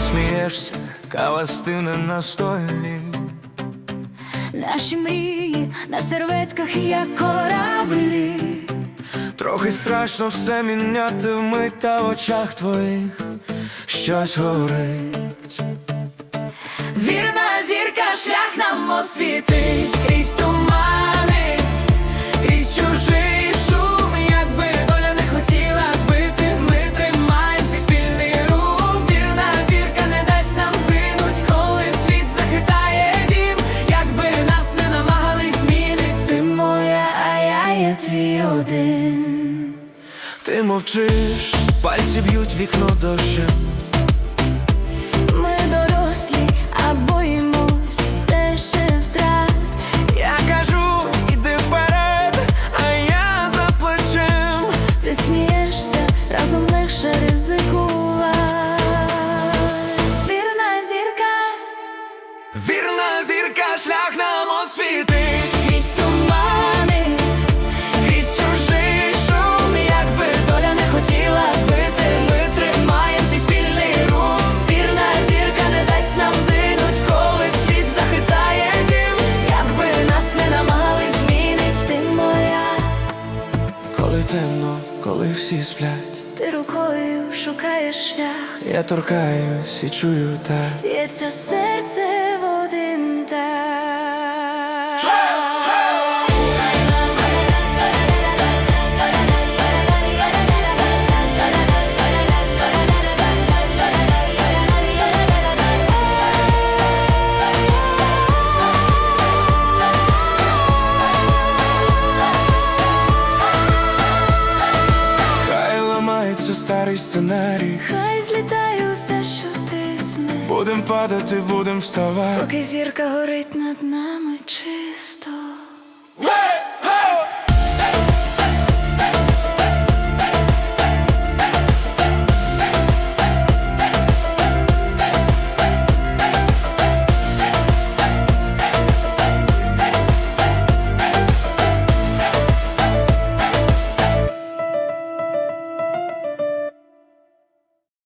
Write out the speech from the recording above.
смієшся, кава стине на столі. Наші мрії на серветках, як кораблі. Трохи страшно все міняти вмить та в очах твоїх щось горить. Вірна зірка шлях нам освітить один. Ти мовчиш, пальці б'ють вікно дощем. Ми дорослі, а боїмось все ще втрат. Я кажу, іди вперед, а я за плечем. Ти смієшся, разом легше ризикувати. Вірна зірка, Вірна зірка, шлях нам освітить. Коли всі сплять, Ти рукою шукаєш шлях, я торкаюсь і чую так. б'ється серце ламається сценарій. Хай злітає усе, що тисне, Будем падати, будем вставати. поки зірка горить над нами чисто. Hey!